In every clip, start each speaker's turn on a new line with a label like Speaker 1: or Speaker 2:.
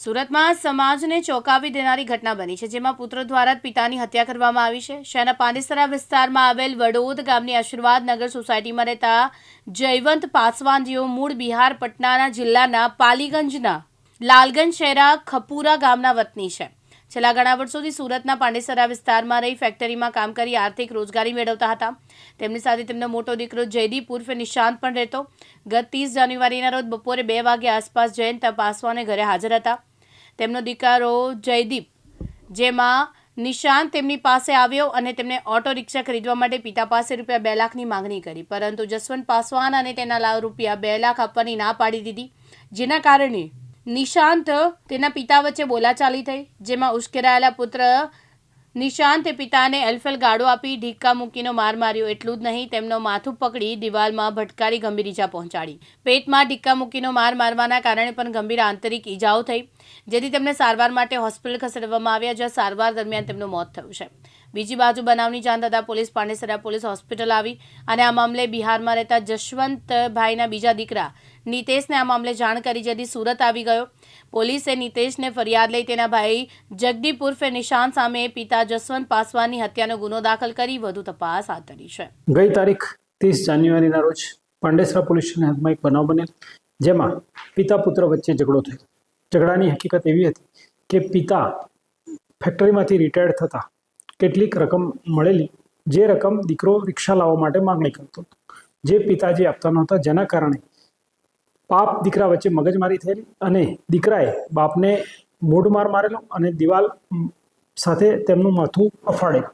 Speaker 1: સુરતમાં સમાજને ચોંકાવી દેનારી ઘટના બની છે, જેમાં પુત્ર દ્વારા જ પિતાની હત્યા કરવામાં આવી છે. શહેરના પાંડેસરા વિસ્તારમાં આવેલ વડોદ ગામની આશીર્વાદ નગર સોસાયટીમાં રહેતા જયવંત પાસવાન મૂળ બિહાર પટનાના જિલ્લાના પાલીગંજના લાલગંજ શહેરા ખપુરા ગામના વતની છે. છેલ્લા ઘણા વર્ષોથી સુરતના પાંડેસરા વિસ્તારમાં રહી ફેક્ટરીમાં કામ કરી આર્થિક રોજગારી મેળવતા હતા. તેમની સાથે તેમનો મોટો દીકરો જયદીપ ઉર્ફે નિશાંત પણ રહેતો. ગત ત્રીસ જાન્યુઆરીના રોજ બપોરે બે વાગ્યા આસપાસ જયંત પાસવાને ઘરે હાજર હતા. તેમનો દીકરો જયદીપ, જેમાં નિશાંત તેમની પાસે આવ્યો અને તેમણે ઓટો રિક્ષા ખરીદવા માટે પિતા પાસે રૂપિયા બે લાખની માંગણી કરી. પરંતુ જસવંત પાસવાન અને તેના રૂપિયા બે લાખ આપવાની ના પાડી દીધી, જેના કારણે નિશાંત તેના પિતા વચ્ચે બોલાચાલી થઈ, જેમાં ઉશ્કેરાયેલા પુત્ર નિશાંતે પિતાને એલ્ફેલ ગાડો આપી ઢીક્કા મૂકીનો માર માર્યો. એટલું જ નહીં, તેમનો માથું પકડી દિવાલમાં ભટકારી ગંભીર ઈજા પહોંચાડી. પેટમાં ઢીક્કા મૂકીનો માર મારવાના કારણે પણ ગંભીર આંતરિક ઈજાઓ થઈ, જેથી તેમને સારવાર માટે હોસ્પિટલ ખસેડવામાં આવ્યા, જ્યાં સારવાર દરમિયાન તેમનું મોત થયું છે. બીજી બાજુ બનાવની જાણ થતાં પોલીસ, પાંડેસરા પોલીસ હોસ્પિટલ આવી અને આ મામલે બિહારમાં રહેતા જશવંતભાઈના બીજા દીકરા નીતેશને આ મામલે જાણ કરી જેથી સુરત આવી ગયો. પોલીસે નિતેશને ફરિયાદ લઈ તેના ભાઈ જગદીપ ઉર્ફે નિશાંત સામે પિતા જસવંત પાસવાનની હત્યાનો ગુનો દાખલ કરી વધુ તપાસ હાથ ધરી છે.
Speaker 2: ગઈ તારીખ ત્રીસ જાન્યુઆરીના રોજ પાંડેસરા પોલીસ સ્ટેશન હદમાં એક બનાવ બનેલ જેમાં પિતા પુત્ર વચ્ચે ઝઘડો થયો. ઝઘડાની હકીકત એવી હતી કે પિતા ફેક્ટરીમાંથી રિટાયર્ડ થતાં કેટલીક રકમ મળેલી, જે રકમ દીકરો રિક્ષા લાવવા માટે માગણી કરતો હતો, જે પિતાજી આપતા નહોતા, જેના કારણે બાપ દીકરા વચ્ચે મગજમારી થયેલી અને દીકરાએ બાપને મૂઢમાર મારેલો અને દિવાલ સાથે તેમનું માથું અફાડેલું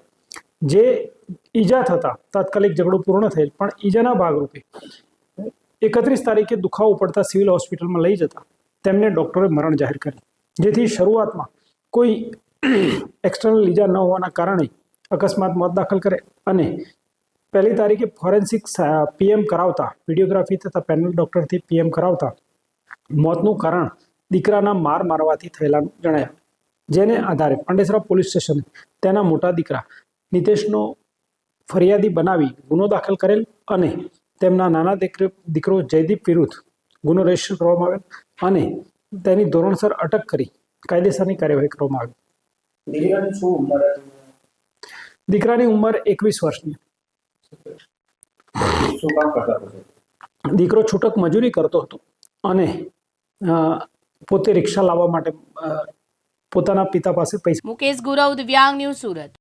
Speaker 2: જે ઈજા થતાં તાત્કાલિક ઝઘડો પૂર્ણ થયેલ, પણ ઈજાના ભાગરૂપે એકત્રીસ તારીખે દુખાવો પડતા સિવિલ હોસ્પિટલમાં લઈ જતા તેમને ડૉક્ટરે મરણ જાહેર કરી. જેથી શરૂઆતમાં કોઈ એક્સટર્નલ ઈજા ન હોવાના કારણે અકસ્માત મોત દાખલ કરે અને પહેલી તારીખે ફોરેન્સિક પીએમ કરાવતા વિડીયોગ્રાફી તથા પેનલ ડૉક્ટરથી પીએમ કરાવતા. મોતનું કારણ દીકરાના માર મારવાથી થયેલાનું જણાયા. જેને આધારે પાંડેસરા પોલીસ સ્ટેશને તેના મોટા દીકરા નિતેશનો ફરિયાદી બનાવી ગુનો દાખલ કરેલ અને તેમના નાના દીકરો દીકરો જયદીપ વિરુદ્ધ ગુનો રજિસ્ટર કરવામાં આવેલ અને તેની ધોરણસર અટક કરી કાયદેસરની કાર્યવાહી કરવામાં આવી.
Speaker 3: દીકરાની ઉંમર
Speaker 2: એકવીસ વર્ષની દીકરો છૂટક મજૂરી કરતો હતો અને પોતે રિક્ષા લાવવા માટે પોતાના પિતા પાસે પૈસા
Speaker 1: મુકેશ ગુરવ, દિવ્યાંગ ન્યૂઝ સુરત.